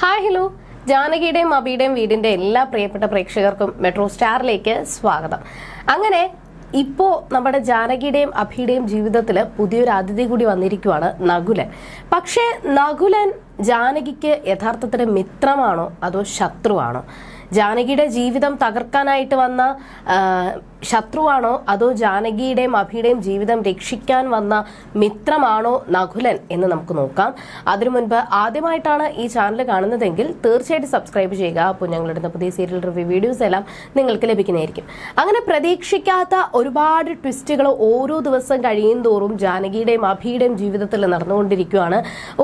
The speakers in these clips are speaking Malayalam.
Hi hello. ജാനകിയുടെയും അബിയുടെയും വീടിന്റെ എല്ലാ പ്രിയപ്പെട്ട പ്രേക്ഷകർക്കും മെട്രോ സ്റ്റാറിലേക്ക് സ്വാഗതം. അങ്ങനെ ഇപ്പോൾ നമ്മുടെ ജാനകിയുടെയും അഭിയുടെയും ജീവിതത്തിൽ പുതിയൊരു അതിഥി കൂടി വന്നിരിക്കുവാണ് നകുലൻ. പക്ഷേ നകുലൻ ജാനകിക്ക് യഥാർത്ഥത്തിൽ മിത്രമാണോ അതോ ശത്രുവാണോ? ജാനകിയുടെ ജീവിതം തകർക്കാനായിട്ട് വന്ന ശത്രുവാണോ? അതോ ജാനകിയുടെയും അഭിയുടെയും ജീവിതം രക്ഷിക്കാൻ വന്ന മിത്രമാണോ നകുലൻ എന്ന് നമുക്ക് നോക്കാം. അതിനു മുൻപ് ആദ്യമായിട്ടാണ് ഈ ചാനൽ കാണുന്നതെങ്കിൽ തീർച്ചയായിട്ടും സബ്സ്ക്രൈബ് ചെയ്യുക. അപ്പോൾ ഞങ്ങളുടെ പുതിയ സീരിയൽ റിവ്യൂ വീഡിയോസ് എല്ലാം നിങ്ങൾക്ക് ലഭിക്കുന്നതായിരിക്കും. അങ്ങനെ പ്രതീക്ഷിക്കാത്ത ഒരുപാട് ട്വിസ്റ്റുകൾ ഓരോ ദിവസം കഴിയും തോറും ജാനകിയുടെയും അഭിയുടെയും ജീവിതത്തിൽ നടന്നുകൊണ്ടിരിക്കുകയാണ്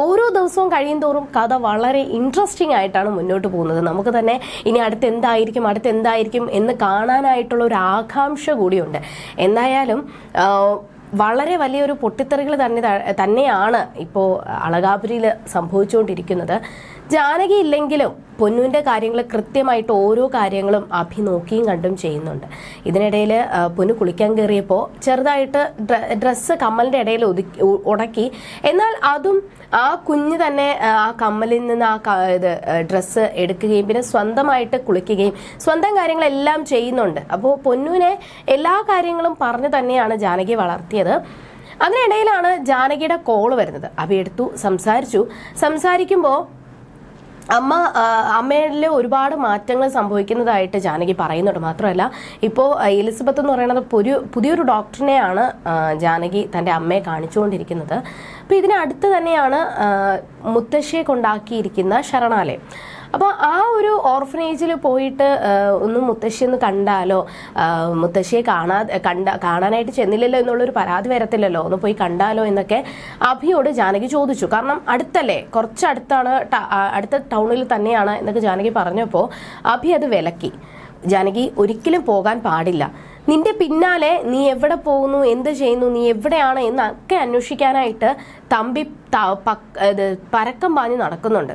ഓരോ ദിവസവും കഴിയും തോറും കഥ വളരെ ഇൻട്രസ്റ്റിംഗ് ആയിട്ടാണ് മുന്നോട്ട് പോകുന്നത്. നമുക്ക് തന്നെ ഇനി അടുത്ത് എന്തായിരിക്കും എന്തായിരിക്കും എന്ന് കാണാനായിട്ടുള്ള ഒരു ആകാംക്ഷ കൂടിയുണ്ട്. എന്തായാലും വളരെ വലിയൊരു പൊട്ടിത്തെറികൾ തന്നെ തന്നെയാണ് ഇപ്പോൾ അളകാപുരിയിൽ സംഭവിച്ചുകൊണ്ടിരിക്കുന്നത്. ജാനകി ഇല്ലെങ്കിലും പൊന്നുവിന്റെ കാര്യങ്ങൾ കൃത്യമായിട്ട് ഓരോ കാര്യങ്ങളും അഭി നോക്കിയും കണ്ടും ചെയ്യുന്നുണ്ട്. ഇതിനിടയിൽ പൊന്നു കുളിക്കാൻ കയറിയപ്പോൾ ചെറുതായിട്ട് ഡ്രസ്സ് കമ്മലിന്റെ ഇടയിൽ ഒതുക്കി ഉടക്കി എന്നാൽ അതും ആ കുഞ്ഞ് തന്നെ ആ, കമ്മലിൽ നിന്ന് ആ ഇത് ഡ്രസ്സ് എടുക്കുകയും പിന്നെ സ്വന്തമായിട്ട് കുളിക്കുകയും സ്വന്തം കാര്യങ്ങളെല്ലാം ചെയ്യുന്നുണ്ട്. അപ്പോൾ പൊന്നുവിനെ എല്ലാ കാര്യങ്ങളും പറഞ്ഞു തന്നെയാണ് ജാനകി വളർത്തിയത്. അതിനിടയിലാണ് ജാനകിയുടെ കോൾ വരുന്നത്. അഭി എടുത്തു സംസാരിച്ചു. സംസാരിക്കുമ്പോൾ അമ്മ അമ്മയിൽ ഒരുപാട് മാറ്റങ്ങൾ സംഭവിക്കുന്നതായിട്ട് ജാനകി പറയുന്നുണ്ട്. മാത്രമല്ല ഇപ്പോൾ എലിസബത്ത് എന്ന് പറയുന്നത് പുതിയ പുതിയൊരു ഡോക്ടറിനെയാണ് ജാനകി തന്റെ അമ്മയെ കാണിച്ചുകൊണ്ടിരിക്കുന്നത്. അപ്പോൾ ഇതിനടുത്ത് തന്നെയാണ് മുത്തശ്ശിയെ കൊണ്ടാക്കിയിരിക്കുന്ന ശരണാലയം. അപ്പോൾ ആ ഒരു ഓർഫനേജിൽ പോയിട്ട് ഒന്ന് മുത്തശ്ശി ഒന്ന് കണ്ടാലോ? മുത്തശ്ശിയെ കാണാ കണ്ട കാണാനായിട്ട് ചെന്നില്ലല്ലോ എന്നുള്ളൊരു പരാതി വരത്തില്ലല്ലോ? ഒന്ന് പോയി കണ്ടാലോ എന്നൊക്കെ അഭിയോട് ജാനകി ചോദിച്ചു. കാരണം അടുത്തല്ലേ കുറച്ചടുത്താണ് അടുത്ത ടൗണിൽ തന്നെയാണ് എന്നൊക്കെ ജാനകി പറഞ്ഞപ്പോൾ അഭി അത് വിലക്കി. ജാനകി ഒരിക്കലും പോകാൻ പാടില്ല. നിന്റെ പിന്നാലെ നീ എവിടെ പോകുന്നു? എന്ത് ചെയ്യുന്നു? നീ എവിടെയാണ്? എന്നൊക്കെ അന്വേഷിക്കാനായിട്ട് തമ്പി പരക്കം പാഞ്ഞ് നടക്കുന്നുണ്ട്.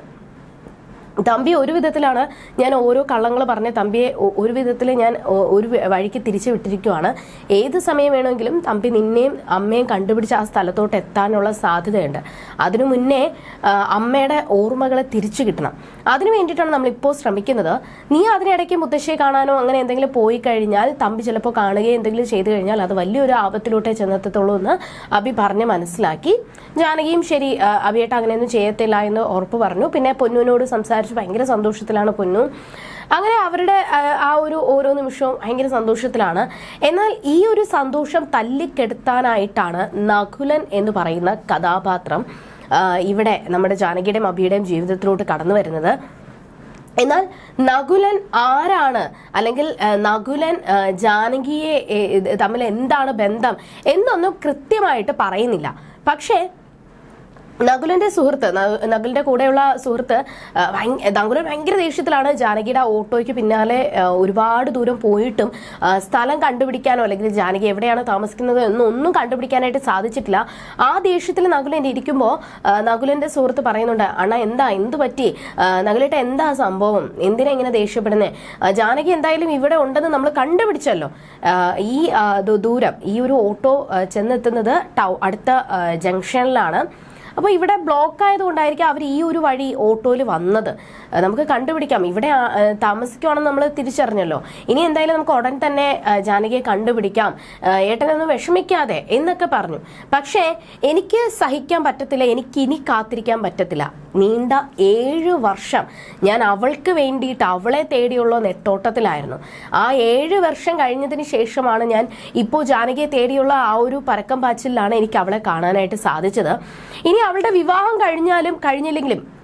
തമ്പി ഒരു വിധത്തിലാണ് ഞാൻ ഓരോ കള്ളങ്ങൾ പറഞ്ഞ തമ്പിയെ ഒരു വിധത്തിൽ ഞാൻ ഒരു വഴിക്ക് തിരിച്ചു വിട്ടിരിക്കുവാണ്. ഏത് സമയം വേണമെങ്കിലും തമ്പി നിന്നെയും അമ്മയും കണ്ടുപിടിച്ച് ആ സ്ഥലത്തോട്ട് എത്താനുള്ള സാധ്യതയുണ്ട്. അതിനു മുന്നേ അമ്മയുടെ ഓർമ്മകളെ തിരിച്ചു കിട്ടണം. അതിനു വേണ്ടിയിട്ടാണ് നമ്മളിപ്പോൾ ശ്രമിക്കുന്നത്. നീ അതിനിടയ്ക്ക് മുത്തശ്ശിയെ കാണാനോ അങ്ങനെ എന്തെങ്കിലും പോയി കഴിഞ്ഞാൽ തമ്പി ചിലപ്പോൾ കാണുകയോ എന്തെങ്കിലും ചെയ്തു കഴിഞ്ഞാൽ അത് വലിയൊരു ആപത്തിലോട്ടേ ചെന്നെത്തത്തുള്ളൂ എന്ന് അബി പറഞ്ഞ് മനസ്സിലാക്കി. ജാനകിയും ശരി അബിയേട്ട അങ്ങനെയൊന്നും ചെയ്യത്തില്ല എന്ന് ഉറപ്പ് പറഞ്ഞു. പിന്നെ പൊന്നുവിനോട് സംസാരിച്ച് ഭയങ്കര സന്തോഷത്തിലാണ് പൊന്നു. അങ്ങനെ അവരുടെ ആ, ഒരു ഓരോ നിമിഷവും ഭയങ്കര സന്തോഷത്തിലാണ്. എന്നാൽ ഈ ഒരു സന്തോഷം തല്ലിക്കെടുത്താനായിട്ടാണ് നകുലൻ എന്ന് പറയുന്ന കഥാപാത്രം ഇവിടെ നമ്മുടെ ജാനകിയുടെയും അബിയുടെയും ജീവിതത്തിലോട്ട് കടന്നു വരുന്നത്. എന്നാൽ നകുലൻ ആരാണ്? അല്ലെങ്കിൽ നകുലൻ ജാനകിയെ തമ്മിൽ എന്താണ് ബന്ധം എന്നൊന്നും കൃത്യമായിട്ട് പറയുന്നില്ല. പക്ഷേ നകുലന്റെ സുഹൃത്ത് നകുലിന്റെ കൂടെയുള്ള സുഹൃത്ത് നകുലൻ ഭയങ്കര ദേഷ്യത്തിലാണ് ജാനകിയുടെ ഓട്ടോയ്ക്ക് പിന്നാലെ ഒരുപാട് ദൂരം പോയിട്ടും സ്ഥലം കണ്ടുപിടിക്കാനോ അല്ലെങ്കിൽ ജാനകി എവിടെയാണ് താമസിക്കുന്നത് എന്നൊന്നും കണ്ടുപിടിക്കാനായിട്ട് സാധിച്ചിട്ടില്ല. ആ ദേഷ്യത്തിൽ നകുലൻ ഇരിക്കുമ്പോൾ നകുലന്റെ സുഹൃത്ത് പറയുന്നുണ്ട് അണ എന്താ എന്ത് പറ്റി? നകുലിട്ട് എന്താ സംഭവം? എന്തിനാ ഇങ്ങനെ ദേഷ്യപ്പെടുന്നത് ജാനകി എന്തായാലും ഇവിടെ ഉണ്ടെന്ന് നമ്മൾ കണ്ടുപിടിച്ചല്ലോ. ഈ ദൂരം ഈ ഒരു ഓട്ടോ ചെന്നെത്തുന്നത് ടൗ അടുത്ത ജംഗ്ഷനിലാണ്. അപ്പോൾ ഇവിടെ ബ്ലോക്ക് ആയതുകൊണ്ടായിരിക്കും അവർ ഈ ഒരു വഴി ഓട്ടോയിൽ വന്നത്. നമുക്ക് കണ്ടുപിടിക്കാം. ഇവിടെ താമസിക്കുവാണെന്ന് നമ്മൾ തിരിച്ചറിഞ്ഞല്ലോ. ഇനി എന്തായാലും നമുക്ക് ഉടൻ തന്നെ ജാനകിയെ കണ്ടുപിടിക്കാം. ഏട്ടനൊന്നും വിഷമിക്കാതെ എന്നൊക്കെ പറഞ്ഞു. പക്ഷേ എനിക്ക് സഹിക്കാൻ പറ്റത്തില്ല. എനിക്കിനി കാത്തിരിക്കാൻ പറ്റത്തില്ല. നീണ്ട ഏഴ് വർഷം ഞാൻ അവൾക്ക് വേണ്ടിയിട്ട് അവളെ തേടിയുള്ള നെട്ടോട്ടത്തിലായിരുന്നു. ആ ഏഴ് വർഷം കഴിഞ്ഞതിന് ശേഷമാണ് ഞാൻ ഇപ്പോൾ ജാനകിയെ തേടിയുള്ള ആ ഒരു പരക്കം പാച്ചിലാണ് എനിക്ക് അവളെ കാണാനായിട്ട് സാധിച്ചത്. ഇനി അവളുടെ വിവാഹം കഴിഞ്ഞാലും കഴിഞ്ഞില്ലെങ്കിലും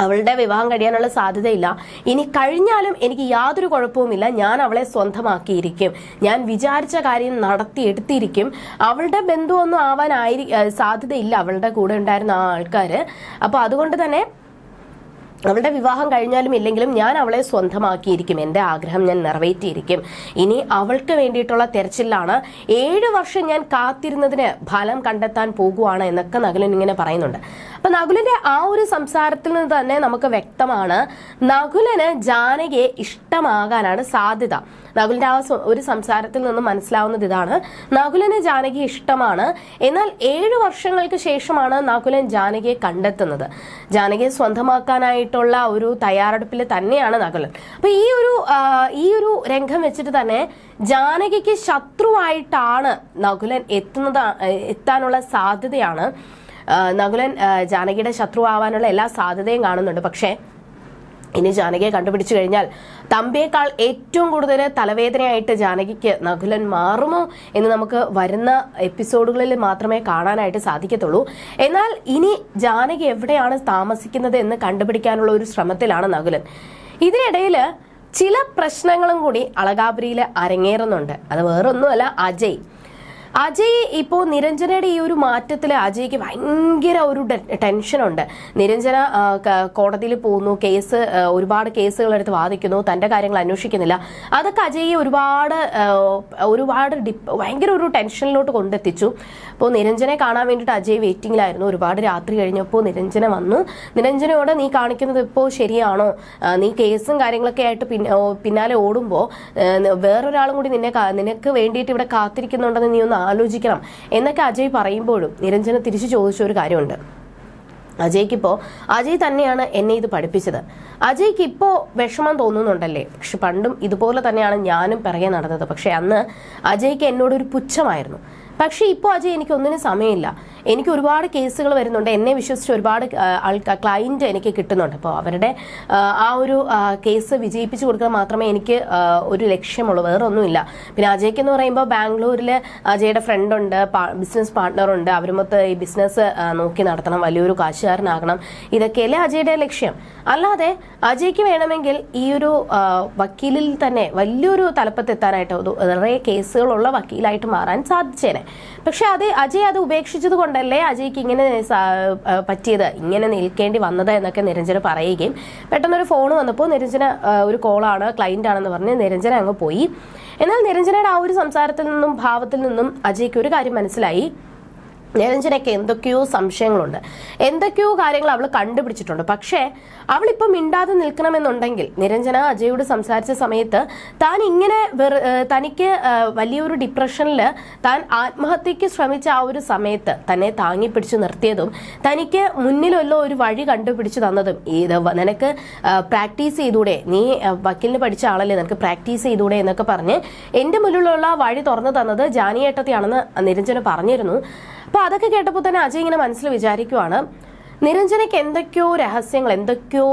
അവളുടെ വിവാഹം കഴിയാനുള്ള സാധ്യതയില്ല. ഇനി കഴിഞ്ഞാലും എനിക്ക് യാതൊരു കുഴപ്പവുമില്ല. ഞാൻ അവളെ സ്വന്തമാക്കിയിരിക്കും. ഞാൻ വിചാരിച്ച കാര്യം നടത്തി എടുത്തിരിക്കും. അവളുടെ ബന്ധുവൊന്നും ആവാനായി സാധ്യതയില്ല. അവളുടെ കൂടെ ഉണ്ടായിരുന്ന ആ ആൾക്കാർ അപ്പോൾ അതുകൊണ്ട് തന്നെ അവളുടെ വിവാഹം കഴിഞ്ഞാലും ഇല്ലെങ്കിലും ഞാൻ അവളെ സ്വന്തമാക്കിയിരിക്കും. എന്റെ ആഗ്രഹം ഞാൻ നിറവേറ്റിയിരിക്കും. ഇനി അവൾക്ക് വേണ്ടിയിട്ടുള്ള തെരച്ചിലാണ് ഏഴ് വർഷം ഞാൻ കാത്തിരുന്നതിന് ഫലം കണ്ടെത്താൻ പോകുവാണ് എന്നൊക്കെ നകുലൻ ഇങ്ങനെ പറയുന്നുണ്ട്. അപ്പൊ നകുലിന്റെ ആ ഒരു സംസാരത്തിൽ നിന്ന് തന്നെ നമുക്ക് വ്യക്തമാണ് നകുലന് ജാനകിയെ ഇഷ്ടമാകാനാണ് സാധ്യത. നകുലിന്റെ ആ ഒരു സംസാരത്തിൽ നിന്ന് മനസ്സിലാവുന്നത് ഇതാണ്. നകുലന് ജാനകി ഇഷ്ടമാണ്. എന്നാൽ ഏഴു വർഷങ്ങൾക്ക് ശേഷമാണ് നകുലൻ ജാനകിയെ കണ്ടെത്തുന്നത്. ജാനകിയെ സ്വന്തമാക്കാനായിട്ടുള്ള ഒരു തയ്യാറെടുപ്പിൽ തന്നെയാണ് നകുലൻ അപ്പൊ ഈ ഒരു ഈ ഒരു രംഗം വെച്ചിട്ട് തന്നെ ജാനകിക്ക് ശത്രുവായിട്ടാണ് നകുലൻ എത്തുന്നത് എത്താനുള്ള സാധ്യതയാണ്. നകുലൻ ജാനകിയുടെ ശത്രുവാനുള്ള എല്ലാ സാധ്യതയും കാണുന്നുണ്ട്. പക്ഷേ ഇനി ജാനകിയെ കണ്ടുപിടിച്ചു കഴിഞ്ഞാൽ തമ്പിയേക്കാൾ ഏറ്റവും കൂടുതൽ തലവേദനയായിട്ട് ജാനകിക്ക് നകുലൻ മാറുമോ എന്ന് നമുക്ക് വരുന്ന എപ്പിസോഡുകളിൽ മാത്രമേ കാണാനായിട്ട് സാധിക്കത്തുള്ളൂ. എന്നാൽ ഇനി ജാനകി എവിടെയാണ് താമസിക്കുന്നത് എന്ന് കണ്ടുപിടിക്കാനുള്ള ഒരു ശ്രമത്തിലാണ് നകുലൻ. ഇതിനിടയിൽ ചില പ്രശ്നങ്ങളും കൂടി അളകാപുരിയിൽ അരങ്ങേറുന്നുണ്ട്. അത് വേറൊന്നുമല്ല അജയ്. അജയ് ഇപ്പോൾ നിരഞ്ജനയുടെ ഈ ഒരു മാറ്റത്തിൽ അജയ്ക്ക് ഭയങ്കര ഒരു ടെൻഷനുണ്ട്. നിരഞ്ജന കോടതിയിൽ പോകുന്നു കേസ് ഒരുപാട് കേസുകൾ എടുത്ത് വാദിക്കുന്നു തന്റെ കാര്യങ്ങൾ അന്വേഷിക്കുന്നില്ല. അതൊക്കെ അജയ് ഒരുപാട് ഒരുപാട് ഡിപ്പ് ഭയങ്കര ഒരു ടെൻഷനിലോട്ട് കൊണ്ടെത്തിച്ചു. അപ്പോൾ നിരഞ്ജനെ കാണാൻ വേണ്ടിയിട്ട് അജയ് വെയിറ്റിംഗിലായിരുന്നു ഒരുപാട് രാത്രി കഴിഞ്ഞപ്പോൾ നിരഞ്ജന വന്നു. നിരഞ്ജനയോട് നീ കാണിക്കുന്നത് ഇപ്പോൾ ശരിയാണോ? നീ കേസും കാര്യങ്ങളൊക്കെ ആയിട്ട് പിന്ന- പിന്നാലെ ഓടുമ്പോൾ വേറൊരാളും കൂടി നിന്നെ നിനക്ക് വേണ്ടിയിട്ട് ഇവിടെ കാത്തിരിക്കുന്നുണ്ടെന്ന് നീ ഒന്ന് ആലോചിക്കണം. എന്നൊക്കെ അജയ് പറയുമ്പോഴും നിരഞ്ജന തിരിച്ചു ചോദിച്ച ഒരു കാര്യമുണ്ട്. അജയ്ക്ക് ഇപ്പോ അജയ് തന്നെയാണ് എന്നെ ഇത് പഠിപ്പിച്ചത്. അജയ്ക്ക് ഇപ്പോ വിഷമം തോന്നുന്നുണ്ടല്ലേ? പക്ഷെ പണ്ടും ഇതുപോലെ തന്നെയാണ് ഞാനും പിറകെ നടന്നത്. പക്ഷെ അന്ന് അജയ്ക്ക് എന്നോടൊരു പുച്ഛമായിരുന്നു. പക്ഷേ ഇപ്പോൾ അജയ് എനിക്ക് ഒന്നിനും സമയമില്ല. എനിക്ക് ഒരുപാട് കേസുകൾ വരുന്നുണ്ട്. എന്നെ വിശ്വസിച്ച് ഒരുപാട് ആൾക്കാർ ക്ലയന്റ് എനിക്ക് കിട്ടുന്നുണ്ട്. അപ്പോൾ അവരുടെ ആ, ഒരു കേസ് വിജയിപ്പിച്ചു കൊടുക്കുക മാത്രമേ എനിക്ക് ഒരു ലക്ഷ്യമുള്ളൂ. വേറെ ഒന്നുമില്ല പിന്നെ അജയ്ക്ക് എന്ന് പറയുമ്പോൾ ബാംഗ്ലൂരിൽ അജയുടെ ഫ്രണ്ടുണ്ട് ബിസിനസ് പാർട്ട്ണറുണ്ട് അവരുമൊത്ത് ഈ ബിസിനസ് നോക്കി നടത്തണം. വലിയൊരു കാശുകാരനാകണം. ഇതൊക്കെയല്ലേ അജയുടെ ലക്ഷ്യം. അല്ലാതെ അജയ്ക്ക് വേണമെങ്കിൽ ഈ ഒരു വക്കീലിൽ തന്നെ വലിയൊരു തലപ്പത്തെത്താനായിട്ട് നിറയെ കേസുകളുള്ള വക്കീലായിട്ട് മാറാൻ സാധിച്ചേനെ. പക്ഷെ അത് അജയ് അത് ഉപേക്ഷിച്ചത് കൊണ്ടല്ലേ അജയ്ക്ക് ഇങ്ങനെ പറ്റിയത് ഇങ്ങനെ നിൽക്കേണ്ടി വന്നത് എന്നൊക്കെ നിരഞ്ജന പറയുകയും പെട്ടെന്നൊരു ഫോൺ വന്നപ്പോൾ നിരഞ്ജന ഒരു കോളാണ് ക്ലൈന്റ് ആണെന്ന് പറഞ്ഞ് നിരഞ്ജന അങ്ങ് പോയി. എന്നാൽ നിരഞ്ജനയുടെ ആ ഒരു സംസാരത്തിൽ നിന്നും ഭാവത്തിൽ നിന്നും അജയ്ക്ക് ഒരു കാര്യം മനസ്സിലായി. നിരഞ്ജനയ്ക്ക് എന്തൊക്കെയോ സംശയങ്ങളുണ്ട്. എന്തൊക്കെയോ കാര്യങ്ങൾ അവൾ കണ്ടുപിടിച്ചിട്ടുണ്ട്. പക്ഷേ അവളിപ്പോൾ മിണ്ടാതെ നിൽക്കണമെന്നുണ്ടെങ്കിൽ നിരഞ്ജന അജയോട് സംസാരിച്ച സമയത്ത് താൻ ഇങ്ങനെ തനിക്ക് വലിയൊരു ഡിപ്രഷനിൽ താൻ ആത്മഹത്യക്ക് ശ്രമിച്ച ആ ഒരു സമയത്ത് തന്നെ താങ്ങി പിടിച്ചു നിർത്തിയതും തനിക്ക് മുന്നിലുള്ള ഒരു വഴി കണ്ടുപിടിച്ചു തന്നതും ഇത് നിനക്ക് പ്രാക്ടീസ് ചെയ്തൂടെ? നീ വക്കീലിന് പഠിച്ച ആളല്ലേ? നിനക്ക് പ്രാക്ടീസ് ചെയ്തൂടെ? എന്നൊക്കെ പറഞ്ഞ് എന്റെ മുന്നിലുള്ള വഴി തുറന്നു തന്നത് ജാനിയേട്ടത്തെയാണെന്ന് നിരഞ്ജന പറഞ്ഞിരുന്നു. അപ്പോൾ അതൊക്കെ കേട്ടപ്പോൾ തന്നെ അജയ് ഇങ്ങനെ മനസ്സിൽ വിചാരിക്കുവാണ് നിരഞ്ജനയ്ക്ക് എന്തൊക്കെയോ രഹസ്യങ്ങൾ എന്തൊക്കെയോ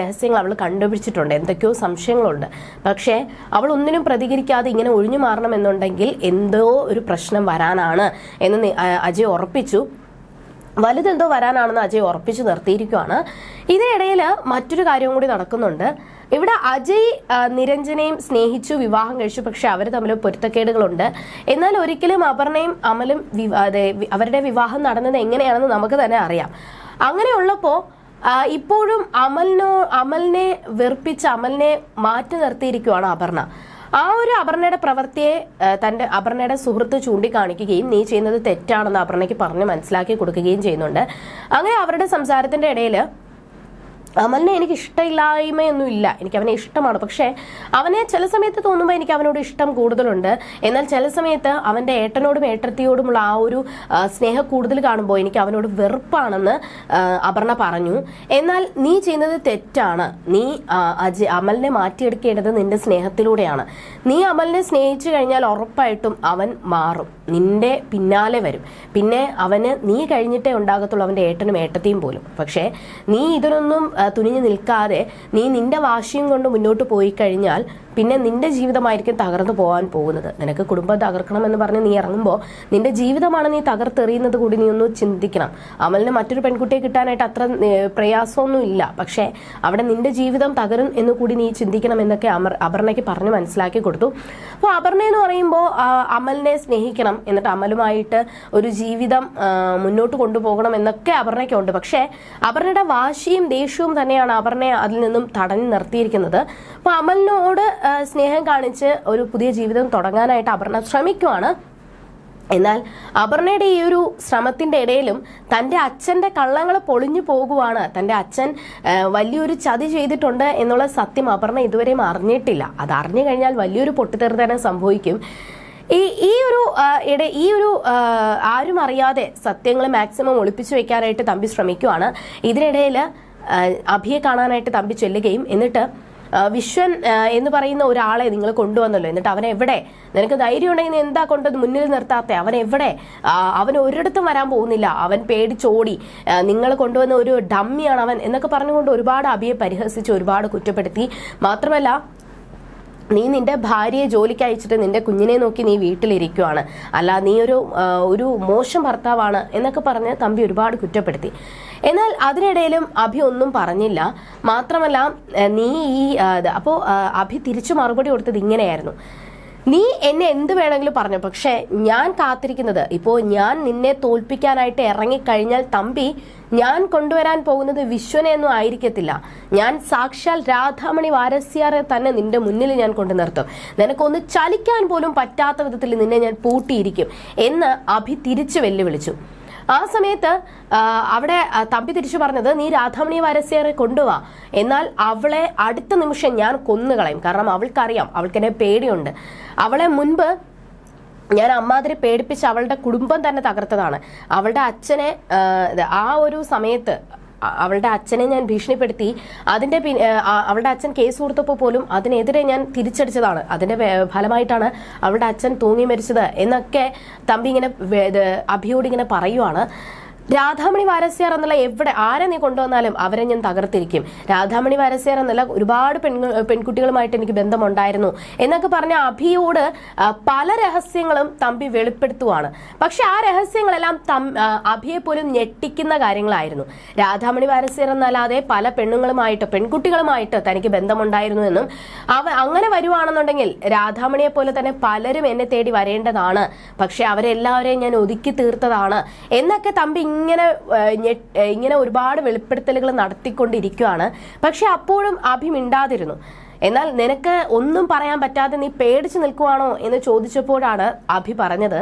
രഹസ്യങ്ങൾ അവൾ കണ്ടുപിടിച്ചിട്ടുണ്ട് എന്തൊക്കെയോ സംശയങ്ങളുണ്ട്. പക്ഷേ അവൾ ഒന്നിനും പ്രതികരിക്കാതെ ഇങ്ങനെ ഒഴിഞ്ഞു മാറണമെന്നുണ്ടെങ്കിൽ എന്തോ ഒരു പ്രശ്നം വരാനാണ് എന്ന് അജയ് ഉറപ്പിച്ചു. വലുതെന്തോ വരാനാണെന്ന് അജയ് ഉറപ്പിച്ചു നിർത്തിയിരിക്കുകയാണ് ഇതിനിടയിൽ മറ്റൊരു കാര്യവും കൂടി നടക്കുന്നുണ്ട്. ഇവിടെ അജയ് നിരഞ്ജനെയും സ്നേഹിച്ചു വിവാഹം കഴിച്ചു പക്ഷെ അവർ തമ്മിൽ പൊരുത്തക്കേടുകളുണ്ട്. എന്നാൽ ഒരിക്കലും അപർണയും അമലും അവരുടെ വിവാഹം നടന്നത് എങ്ങനെയാണെന്ന് നമുക്ക് തന്നെ അറിയാം. അങ്ങനെയുള്ളപ്പോൾ ഇപ്പോഴും അമലിനോ അമലിനെ വെറുപ്പിച്ച് അമലിനെ മാറ്റി നിർത്തിയിരിക്കുവാണ് അപർണ. ആ ഒരു അപർണയുടെ പ്രവൃത്തിയെ തന്റെ അപർണയുടെ സുഹൃത്ത് ചൂണ്ടിക്കാണിക്കുകയും നീ ചെയ്യുന്നത് തെറ്റാണെന്ന് അപർണയ്ക്ക് പറഞ്ഞ് മനസ്സിലാക്കി കൊടുക്കുകയും ചെയ്യുന്നുണ്ട്. അങ്ങനെ അവരുടെ സംസാരത്തിന്റെ ഇടയിൽ അമലിനെ എനിക്ക് ഇഷ്ടമില്ലായ്മയൊന്നും ഇല്ല. എനിക്ക് അവനെ ഇഷ്ടമാണ്. പക്ഷേ അവനെ ചില സമയത്ത് തോന്നുമ്പോൾ എനിക്ക് അവനോട് ഇഷ്ടം കൂടുതലുണ്ട്. എന്നാൽ ചില സമയത്ത് അവന്റെ ഏട്ടനോടും ഏട്ടത്തിയോടുമുള്ള ആ ഒരു സ്നേഹം കൂടുതൽ കാണുമ്പോൾ എനിക്ക് അവനോട് വെറുപ്പാണെന്ന് അപർണ പറഞ്ഞു. എന്നാൽ നീ ചെയ്യുന്നത് തെറ്റാണ്. നീ അജ് അമലിനെ മാറ്റിയെടുക്കേണ്ടത് നിന്റെ സ്നേഹത്തിലൂടെയാണ്. നീ അമലിനെ സ്നേഹിച്ചു കഴിഞ്ഞാൽ ഉറപ്പായിട്ടും അവൻ മാറും. നിന്റെ പിന്നാലെ വരും. പിന്നെ അവന് നീ കഴിഞ്ഞിട്ടേ ഉണ്ടാകത്തുള്ളൂ അവന്റെ ഏട്ടനും ഏട്ടത്തെയും പോലും. പക്ഷേ നീ ഇതിനൊന്നും തുനിഞ്ഞു നിൽക്കാതെ നീ നിന്റെ വാശിയും കൊണ്ട് മുന്നോട്ട് പോയി കഴിഞ്ഞാൽ പിന്നെ നിന്റെ ജീവിതമായിരിക്കും തകർന്നു പോകാൻ പോകുന്നത്. നിനക്ക് കുടുംബം തകർക്കണം എന്ന് പറഞ്ഞ് നീ ഇറങ്ങുമ്പോൾ നിന്റെ ജീവിതമാണ് നീ തകർത്തെറിയുന്നത് കൂടി നീ ഒന്ന് ചിന്തിക്കണം. അമലിന് മറ്റൊരു പെൺകുട്ടിയെ കിട്ടാനായിട്ട് അത്ര പ്രയാസമൊന്നും ഇല്ല. പക്ഷേ അവിടെ നിന്റെ ജീവിതം തകരും എന്ന് കൂടി നീ ചിന്തിക്കണം എന്നൊക്കെ അമർ അപർണയ്ക്ക് പറഞ്ഞ് മനസ്സിലാക്കി കൊടുത്തു. അപ്പോൾ അപർണ എന്ന് പറയുമ്പോൾ അമലിനെ സ്നേഹിക്കണം. എന്നിട്ട് അമലുമായിട്ട് ഒരു ജീവിതം മുന്നോട്ട് കൊണ്ടുപോകണം എന്നൊക്കെ അപർണയ്ക്കുണ്ട്. പക്ഷേ അപർണയുടെ വാശിയും ദേഷ്യവും തന്നെയാണ് അപർണയെ അതിൽ നിന്നും തടഞ്ഞു നിർത്തിയിരിക്കുന്നത്. അപ്പോൾ അമലിനോട് സ്നേഹം കാണിച്ച് ഒരു പുതിയ ജീവിതം തുടങ്ങാനായിട്ട് അപർണ ശ്രമിക്കുവാണ്. എന്നാൽ അപർണയുടെ ഈ ഒരു ശ്രമത്തിന്റെ ഇടയിലും തന്റെ അച്ഛന്റെ കള്ളങ്ങൾ പൊളിഞ്ഞു പോകുവാണ്. തന്റെ അച്ഛൻ വലിയൊരു ചതി ചെയ്തിട്ടുണ്ട് എന്നുള്ള സത്യം അപർണ ഇതുവരെയും അറിഞ്ഞിട്ടില്ല. അത് അറിഞ്ഞു കഴിഞ്ഞാൽ വലിയൊരു പൊട്ടിത്തെറി തന്നെ സംഭവിക്കും. ഈ ഈ ഒരു ഇട ഈ ഒരു ആരും അറിയാതെ സത്യങ്ങൾ മാക്സിമം ഒളിപ്പിച്ചു വെക്കാനായിട്ട് തമ്പി ശ്രമിക്കുവാണ്. ഇതിനിടയിൽ അഭിയെ കാണാനായിട്ട് തമ്പി ചെല്ലുകയും എന്നിട്ട് വിശ്വൻ എന്ന് പറയുന്ന ഒരാളെ നിങ്ങൾ കൊണ്ടുവന്നല്ലോ. എന്നിട്ട് അവൻ എവിടെ? നിനക്ക് ധൈര്യം ഉണ്ടെങ്കിൽ എന്താ കൊണ്ടത് മുന്നിൽ നിർത്താത്ത? അവൻ എവിടെ? അവൻ ഒരിടത്തും വരാൻ പോകുന്നില്ല. അവൻ പേടിച്ചോടി. നിങ്ങൾ കൊണ്ടുവന്ന ഒരു ഡമ്മിയാണ് അവൻ എന്നൊക്കെ പറഞ്ഞുകൊണ്ട് ഒരുപാട് അഭിയെ പരിഹസിച്ച് ഒരുപാട് കുറ്റപ്പെടുത്തി. മാത്രമല്ല നീ നിന്റെ ഭാര്യയെ ജോലിക്ക് അയച്ചിട്ട് നിന്റെ കുഞ്ഞിനെ നോക്കി നീ വീട്ടിലിരിക്കുവാണ്. അല്ല നീ ഒരു ഒരു മോശം ഭർത്താവാണ് എന്നൊക്കെ പറഞ്ഞ് തമ്പി ഒരുപാട് കുറ്റപ്പെടുത്തി. എന്നാൽ അതിനിടയിലും അഭി ഒന്നും പറഞ്ഞില്ല. മാത്രമല്ല നീ ഈ അപ്പോൾ അഭി തിരിച്ചു മറുപടി കൊടുത്തത് ഇങ്ങനെയായിരുന്നു. നീ എന്നെ എന്ത് വേണമെങ്കിലും പറഞ്ഞു. പക്ഷേ ഞാൻ കാത്തിരിക്കുന്നത് ഇപ്പോൾ ഞാൻ നിന്നെ തോൽപ്പിക്കാനായിട്ട് ഇറങ്ങിക്കഴിഞ്ഞാൽ തമ്പി ഞാൻ കൊണ്ടുവരാൻ പോകുന്നത് വിശ്വനെയൊന്നും ആയിരിക്കത്തില്ല. ഞാൻ സാക്ഷാൽ രാധാമണി വാരസ്യാറെ തന്നെ നിന്റെ മുന്നിൽ ഞാൻ കൊണ്ടു നിർത്തും. നിനക്കൊന്ന് ചലിക്കാൻ പോലും പറ്റാത്ത വിധത്തിൽ നിന്നെ ഞാൻ പൂട്ടിയിരിക്കും എന്ന് അഭി തിരിച്ചു വെല്ലുവിളിച്ചു. ആ സമയത്ത് അവിടെ തമ്പി തിരിച്ചു പറഞ്ഞത് നീ രാധാമണി വാരസ്യറെ കൊണ്ടുവാ. എന്നാൽ അവളെ അടുത്ത നിമിഷം ഞാൻ കൊന്നുകളയും. കാരണം അവൾക്കറിയാം അവൾക്കെന്നെ പേടിയുണ്ട്. അവളെ മുൻപ് ഞാൻ അമ്മാതിരി പേടിപ്പിച്ച് അവളുടെ കുടുംബം തന്നെ തകർത്തതാണ്. അവളുടെ അച്ഛനെ ആ, ഒരു സമയത്ത് അവളുടെ അച്ഛനെ ഞാൻ ഭീഷണിപ്പെടുത്തി. അതിന്റെ അവളുടെ അച്ഛൻ കേസ് കൊടുത്തപ്പോൾ പോലും അതിനെതിരെ ഞാൻ തിരിച്ചടിച്ചതാണ്. അതിന്റെ ഫലമായിട്ടാണ് അവളുടെ അച്ഛൻ തൂങ്ങി മരിച്ചത് എന്നൊക്കെ തമ്പി ഇങ്ങനെ അഭിയോട് ഇങ്ങനെ പറയുവാണ്. രാധാമണി വാരസ്യാർ എന്നുള്ള എവിടെ ആരെ നീ കൊണ്ടുവന്നാലും അവരെ ഞാൻ തകർത്തിരിക്കും. രാധാമണി വാരസ്യാർ എന്നുള്ള ഒരുപാട് പെൺ പെൺകുട്ടികളുമായിട്ട് എനിക്ക് ബന്ധമുണ്ടായിരുന്നു. എന്നൊക്കെ പറഞ്ഞ അഭിയോട് പല രഹസ്യങ്ങളും തമ്പി വെളിപ്പെടുത്തുവാണ്. പക്ഷെ ആ രഹസ്യങ്ങളെല്ലാം അഭിയെ പോലും ഞെട്ടിക്കുന്ന കാര്യങ്ങളായിരുന്നു. രാധാമണി വാരസ്യർ എന്നല്ലാതെ പല പെണ്ണുങ്ങളുമായിട്ട് പെൺകുട്ടികളുമായിട്ട് തനിക്ക് ബന്ധമുണ്ടായിരുന്നു എന്നും അവ അങ്ങനെ വരുവാണെന്നുണ്ടെങ്കിൽ രാധാമണിയെ പോലെ തന്നെ പലരും എന്നെ തേടി വരേണ്ടതാണ്. പക്ഷെ അവരെല്ലാവരെയും ഞാൻ ഒതുക്കി തീർത്തതാണ്. എന്നൊക്കെ തമ്പി ഇങ്ങനെ ഇങ്ങനെ ഒരുപാട് വെളിപ്പെടുത്തലുകൾ നടത്തിക്കൊണ്ടിരിക്കുകയാണ് പക്ഷെ അപ്പോഴും അഭി മിണ്ടാതിരുന്നു. എന്നാൽ നിനക്ക് ഒന്നും പറയാൻ പറ്റാതെ നീ പേടിച്ചു നിൽക്കുവാണോ എന്ന് ചോദിച്ചപ്പോഴാണ് അഭി പറഞ്ഞത്.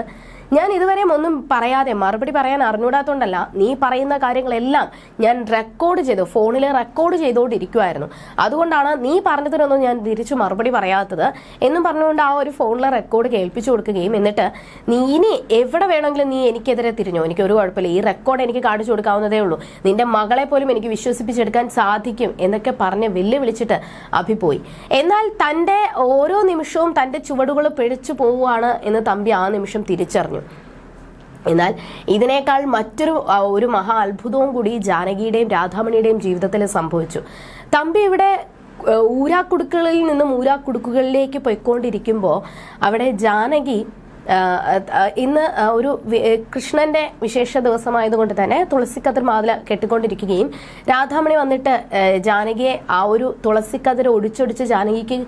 ഞാൻ ഇതുവരെയും ഒന്നും പറയാതെ മറുപടി പറയാൻ അറിഞ്ഞൂടാത്തോണ്ടല്ല നീ പറയുന്ന കാര്യങ്ങളെല്ലാം ഞാൻ റെക്കോർഡ് ചെയ്തു ഫോണിൽ റെക്കോർഡ് ചെയ്തുകൊണ്ടിരിക്കുമായിരുന്നു അതുകൊണ്ടാണ് നീ പറഞ്ഞതിനൊന്നും ഞാൻ തിരിച്ചു മറുപടി പറയാത്തത് എന്നും പറഞ്ഞുകൊണ്ട് ആ ഒരു ഫോണിലെ റെക്കോർഡ് കേൾപ്പിച്ചു കൊടുക്കുകയും എന്നിട്ട് നീ ഇനി എവിടെ വേണമെങ്കിലും നീ എനിക്കെതിരെ തിരിഞ്ഞോ? എനിക്ക് ഒരു കുഴപ്പമില്ല. ഈ റെക്കോർഡ് എനിക്ക് കാണിച്ചു കൊടുക്കാവുന്നതേ ഉള്ളൂ. നിന്റെ മകളെ പോലും എനിക്ക് വിശ്വസിപ്പിച്ചെടുക്കാൻ സാധിക്കും എന്നൊക്കെ പറഞ്ഞ് വെല്ലുവിളിച്ചിട്ട് അഭിപോയി എന്നാൽ തന്റെ ഓരോ നിമിഷവും തന്റെ ചുവടുകൾ പിഴച്ചു പോവുകയാണ് എന്ന് തമ്പി ആ നിമിഷം തിരിച്ചറിഞ്ഞു. എന്നാൽ ഇതിനേക്കാൾ മറ്റൊരു ഒരു മഹാ അത്ഭുതവും കൂടി ജാനകിയുടെയും രാധാമണിയുടെയും ജീവിതത്തിൽ സംഭവിച്ചു. തമ്പി ഇവിടെ ഊരാക്കുടുക്കുകളിൽ നിന്നും ഊരാക്കുടുക്കുകളിലേക്ക് പോയിക്കൊണ്ടിരിക്കുമ്പോൾ അവിടെ ജാനകി ഇന്ന് ഒരു കൃഷ്ണന്റെ വിശേഷ ദിവസമായതുകൊണ്ട് തന്നെ തുളസിക്കതിർ മാതില കെട്ടിക്കൊണ്ടിരിക്കുകയും രാധാമണി വന്നിട്ട് ജാനകിയെ ആ ഒരു തുളസിക്കതിർ ഒടിച്ചൊടിച്ച് ജാനകിക്ക്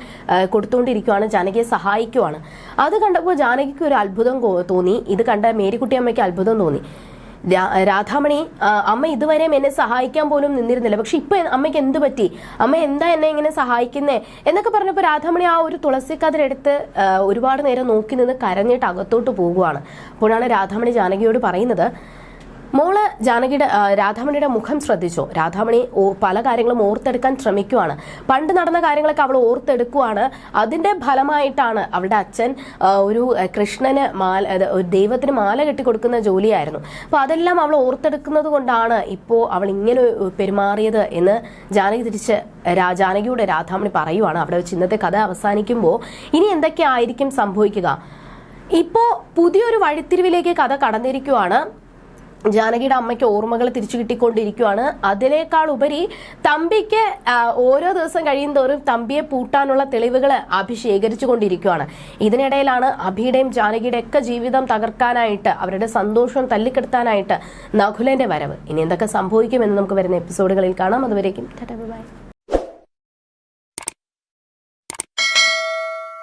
കൊടുത്തുകൊണ്ടിരിക്കുകയാണ് ജാനകിയെ സഹായിക്കുവാണ്. അത് കണ്ടപ്പോൾ ജാനകിക്ക് ഒരു അത്ഭുതം തോന്നി. ഇത് കണ്ട മേരിക്കുട്ടിയമ്മയ്ക്ക് അത്ഭുതം തോന്നി. രാധാമണി അമ്മ ഇതുവരെയും എന്നെ സഹായിക്കാൻ പോലും നിന്നിരുന്നില്ല. പക്ഷെ ഇപ്പൊ അമ്മയ്ക്ക് എന്ത് പറ്റി? അമ്മ എന്താ എന്നെ ഇങ്ങനെ സഹായിക്കുന്നേ? എന്നൊക്കെ പറഞ്ഞപ്പോൾ രാധാമണി ആ ഒരു തുളസിക്കതിരെടുത്ത് ആ, ഒരുപാട് നേരം നോക്കി നിന്ന് കരഞ്ഞിട്ട് അകത്തോട്ട് പോകുവാണ്. അപ്പോഴാണ് രാധാമണി ജാനകിയോട് പറയുന്നത് മോൾ ജാനകിയുടെ രാധാമണിയുടെ മുഖം ശ്രദ്ധിച്ചോ. രാധാമണി പല കാര്യങ്ങളും ഓർത്തെടുക്കാൻ ശ്രമിക്കുവാണ്. പണ്ട് നടന്ന കാര്യങ്ങളൊക്കെ അവൾ ഓർത്തെടുക്കുവാണ്. അതിന്റെ ഫലമായിട്ടാണ് അവളുടെ അച്ഛൻ ഒരു കൃഷ്ണന് മാല ഒരു ദൈവത്തിന് മാല കെട്ടിക്കൊടുക്കുന്ന ജോലിയായിരുന്നു. അപ്പോൾ അതെല്ലാം അവൾ ഓർത്തെടുക്കുന്നത് കൊണ്ടാണ് ഇപ്പോൾ അവൾ ഇങ്ങനെ പെരുമാറിയത് എന്ന് ജാനകി തിരിച്ച് രാ ജാനകിയുടെ രാധാമണി പറയുവാണ്. അവിടെ വെച്ച് ഇന്നത്തെ കഥ അവസാനിക്കുമ്പോൾ ഇനി എന്തൊക്കെ ആയിരിക്കും സംഭവിക്കുക? ഇപ്പോൾ പുതിയൊരു വഴിത്തിരിവിലേക്ക് കഥ കടന്നിരിക്കുവാണ്. ജാനകിയുടെ അമ്മയ്ക്ക് ഓർമ്മകൾ തിരിച്ചു കിട്ടിക്കൊണ്ടിരിക്കുകയാണ് അതിനേക്കാൾ ഉപരി തമ്പിക്ക് ഓരോ ദിവസം കഴിയും തോറും തമ്പിയെ പൂട്ടാനുള്ള തെളിവുകൾ അഭി ശേഖരിച്ചു കൊണ്ടിരിക്കുകയാണ് ഇതിനിടയിലാണ് അഭിയുടെയും ജാനകിയുടെ ഒക്കെ ജീവിതം തകർക്കാനായിട്ട് അവരുടെ സന്തോഷം തല്ലിക്കെടുത്താനായിട്ട് നകുലന്റെ വരവ്. ഇനി എന്തൊക്കെ സംഭവിക്കുമെന്ന് നമുക്ക് വരുന്ന എപ്പിസോഡുകളിൽ കാണാം. അതുവരേക്കും ബൈ.